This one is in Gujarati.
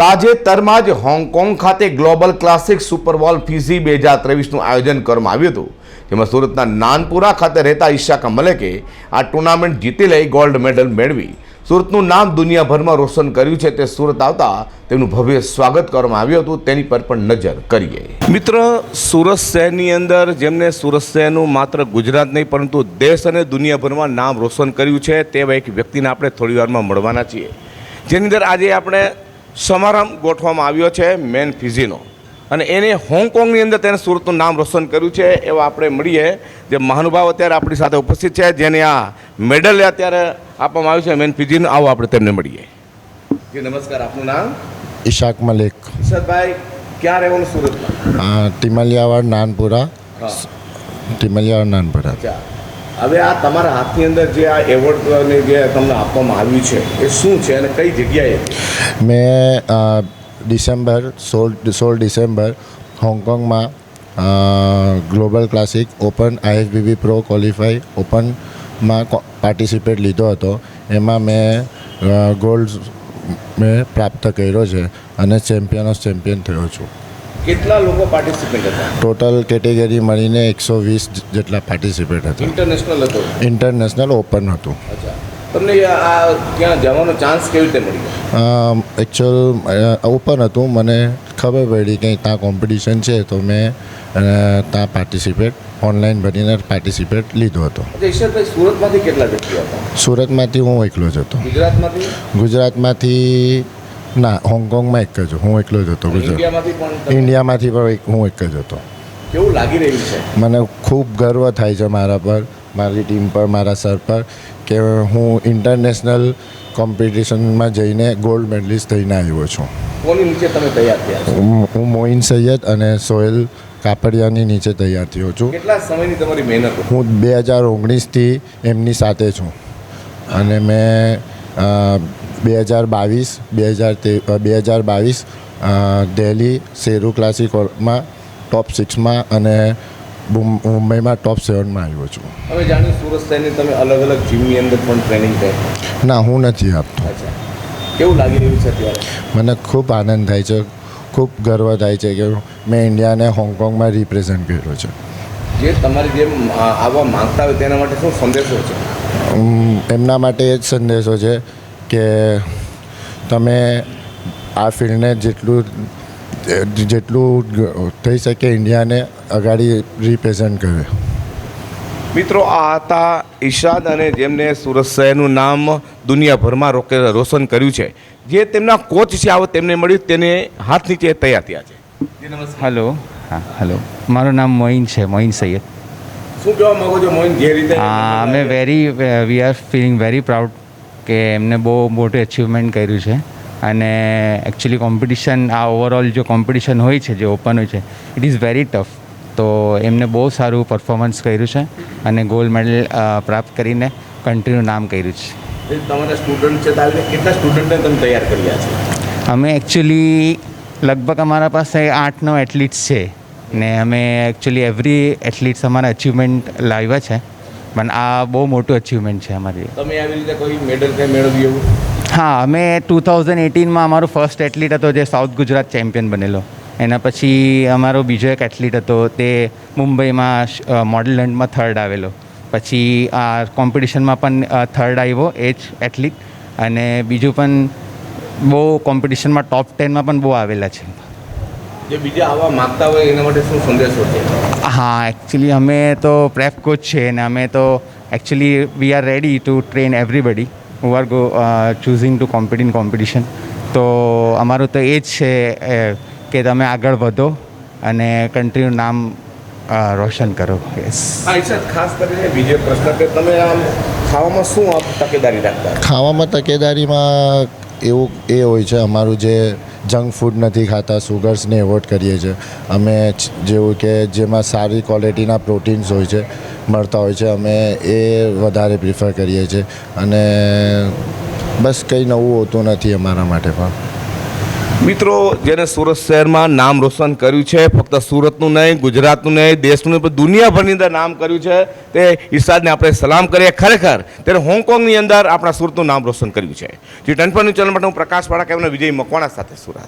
તાજેતરમાં જ હોંગકોંગ ખાતે ગ્લોબલ ક્લાસિક સુપરબોલ ફીઝી બે હજાર ત્રેવીસનું આયોજન કરવામાં આવ્યું હતું. જેમાં સુરતના નાનપુરા ખાતે રહેતા ઈશાકા મલેકે આ ટુર્નામેન્ટ જીતી લઈ ગોલ્ડ મેડલ મેળવી. સુરતનું નામ દુનિયાભરમાં રોશન કર્યું છે તે સુરત આવતા તેનું ભવ્ય સ્વાગત કરવામાં આવ્યું હતું. તેની પર પણ નજર કરીએ. મિત્ર, સુરત શહેરની અંદર જેમને સુરત શહેરનું માત્ર ગુજરાત નહીં, પરંતુ દેશ અને દુનિયાભરમાં નામ રોશન કર્યું છે, તેવા એક વ્યક્તિને આપણે થોડી વારમાં મળવાના છીએ. જેની અંદર આજે આપણે સમારંભ ગોઠવવામાં આવ્યો છે મેન ફિઝીનો. અને એને હોંગકોંગની અંદર તેને સુરતનું નામ રોશન કર્યું છે એવા આપણે મળીએ. જે મહાનુભાવ અત્યારે આપણી સાથે ઉપસ્થિત છે જેને આ મેડલ અત્યારે આપવામાં આવ્યું છે મેન ફિઝીનો. આવો આપણે તેમને મળીએ. જી નમસ્કાર આપનું નામ? ઈશાક મલિક. ઈશાકભાઈ ક્યાં રહેવાનું સુરતમાં? ટિમલિયાવાડ નાનપુરા. ટિમલિયાવાડ નાનપુરા. હવે આ તમારા હાથની અંદર જે આ એવોર્ડને જે તમને આપવામાં આવ્યું છે, એ શું છે અને કઈ જગ્યાએ? મેં ડિસેમ્બર સોળ સોળ December હોંગકોંગમાં global classic open IFBB pro qualify ઓપનમાં પાર્ટિસિપેટ લીધો હતો. એમાં મેં ગોલ્ડ મેં પ્રાપ્ત કર્યો છે અને ચેમ્પિયન ઓફ ચેમ્પિયન થયો છું. કેટલા લોકો પાર્ટિસિપેટ હતા? ટોટલ કેટેગરી મળીને એકસો વીસ જેટલા પાર્ટિસિપેટ હતા. ઇન્ટરનેશનલ હતો? ઇન્ટરનેશનલ ઓપન હતું. તમને આ ત્યાં જવાનો ચાન્સ કેવી રીતે મળ્યો એકચ્યુઅલ ઓપન હતું. મને ખબર પડી કે ત્યાં કોમ્પિટિશન છે તો મેં ત્યાં પાર્ટિસિપેટ ઓનલાઈન ભરીને પાર્ટિસિપેટ લીધો હતો. ઈશ્વરભાઈ સુરતમાંથી કેટલા વ્યક્તિઓ હતા? સુરતમાંથી હું એકલો જ હતો. ગુજરાતમાંથી? ગુજરાતમાંથી ના હોંગકોંગમાં એક જ હું એકલો જ હતો ગુજરાત. ઇન્ડિયામાંથી પણ એક- હું એક જ હતો. કેવું લાગી રહ્યું છે? મને ખૂબ ગર્વ થાય છે મારા પર મારી ટીમ પર મારા સર પર કે હું ઇન્ટરનેશનલ કોમ્પિટિશનમાં જઈને ગોલ્ડ મેડલિસ્ટ થઈને આવ્યો છું. કોની નીચે તમે તૈયાર થયા હું હું મોઇન સૈયદ અને સોહેલ કાપડિયાની નીચે તૈયાર થયો છું. કેટલા સમયની તમારી મહેનત? હું બે હજાર ઓગણીસથી એમની સાથે છું. અને મેં બે હજાર બાવીસ બે હજાર તે બે હજાર બાવીસ દિલ્હી શેરુ ક્લાસિકમાં ટોપ સિક્સમાં અને મુંબઈમાં ટોપ સેવનમાં આવ્યો છું. હવે જાણ્યું સુરત શહેરની તમે અલગ અલગ જીમની અંદર પણ ટ્રેનિંગ થઈ ના હું નથી આપતો. કેવું લાગી રહ્યું છે અત્યારે? મને ખૂબ આનંદ થાય છે ખૂબ ગર્વ થાય છે કે મેં ઇન્ડિયાને હોંગકોંગમાં રિપ્રેઝેન્ટ કર્યો છે. જે તમારી જેમ આવવા માંગતા હોય તેના માટે શું સંદેશો છે? એમના માટે એ જ સંદેશો છે કે તમે આ ફિલ્ડને જેટલું જેટલું થઈ શકે ઇન્ડિયાને અગાડી રિપ્રેઝેન્ટ કરે. મિત્રો આ હતા ઈશાદ અને જેમને સુરત શહેરનું નામ દુનિયાભરમાં રોકે રોશન કર્યું છે. જે તેમના કોચ છે આવો તેમને મળ્યું તેને હાથ નીચે તૈયાર થયા છે. હલો. હા હલો. મારું નામ મોઇન છે મોઇન સૈયદ. શું કહેવા માગો છો મોહિન જે રીતે અમે very we are feeling very proud કે એમને બહુ મોટું અચિવમેન્ટ કર્યું છે. અને એકચ્યુઅલી કોમ્પિટિશન આ ઓવરઓલ જો કોમ્પિટિશન હોય છે જે ઓપન હોય છે ઇટ ઇઝ વેરી ટફ તો એમને બહુ સારું પરફોર્મન્સ કર્યું છે અને ગોલ્ડ મેડલ પ્રાપ્ત કરીને કન્ટ્રીનું નામ કર્યું છે. તમારા સ્ટુડન્ટ છે તો આવી રીતે કેટલા સ્ટુડન્ટને તમે તૈયાર કર્યા છે? અમે એકચ્યુઅલી લગભગ અમારા પાસે આઠ નવ એથ્લીટ્સ છે ને અમે એકચ્યુઅલી એવરી એથ્લીટ્સ અમારા અચિવમેન્ટ લાવ્યા છે. પણ આ બહુ મોટું અચીવમેન્ટ છે અમારી. તમે આવી રીતે કોઈ મેડલ કંઈ મેળવ્યું એવું? હા અમે ટુ થાઉઝન્ડ એટીનમાં અમારો ફર્સ્ટ એથ્લીટ હતો જે સાઉથ ગુજરાત ચેમ્પિયન બનેલો. એના પછી અમારો બીજો એક એથ્લીટ હતો તે મુંબઈમાં મોડલન્ડમાં થર્ડ આવેલો. પછી આ કોમ્પિટિશનમાં પણ થર્ડ આવ્યો એ જ એથ્લીટ અને બીજું પણ બહુ કોમ્પિટિશનમાં ટોપ ટેનમાં પણ બહુ આવેલા છે. જે બીજા આવવા માંગતા હોય એના માટે શું સંદેશો છે? હા એકચ્યુઅલી અમે તો પ્રેપ કોચ છે અને અમે તો actually we are ready to train everybody who are go choosing to compete in competition તો અમારું તો એ જ છે એ, કે તમે આગળ વધો અને કન્ટ્રીનું નામ રોશન કરો. યસ ખાસ કરીને બીજો પ્રશ્ન કે તમે આમ ખાવામાં શું આપ તકેદારી રાખતા? ખાવામાં તકેદારીમાં એવું એ હોય છે અમારું જે જંક ફૂડ નથી ખાતા સુગર્સને એવોર્ડ કરીએ છીએ. અમે જેવું કે જેમાં સારી ક્વોલિટીના પ્રોટીન્સ હોય છે, મળતા હોય છે, અમે એ વધારે પ્રિફર કરીએ છીએ. અને બસ કંઈ નવું હોતું નથી અમારા માટે પણ. મિત્રો જેને સુરત શહેરમાં નામ રોશન કર્યું છે, ફક્ત સુરતનું નહીં, ગુજરાતનું નહીં, દેશનું નહીં, પણ દુનિયાભરની અંદર નામ કર્યું છે, તે ઈશાદને આપણે સલામ કરીએ. ખરેખર તેને હોંગકોંગની અંદર આપણા સુરતનું નામ રોશન કર્યું છે. જે ટનપનનું ચેનલ માટે હું પ્રકાશ વાળા કેવને વિજય મકવાણા સાથે સુરત.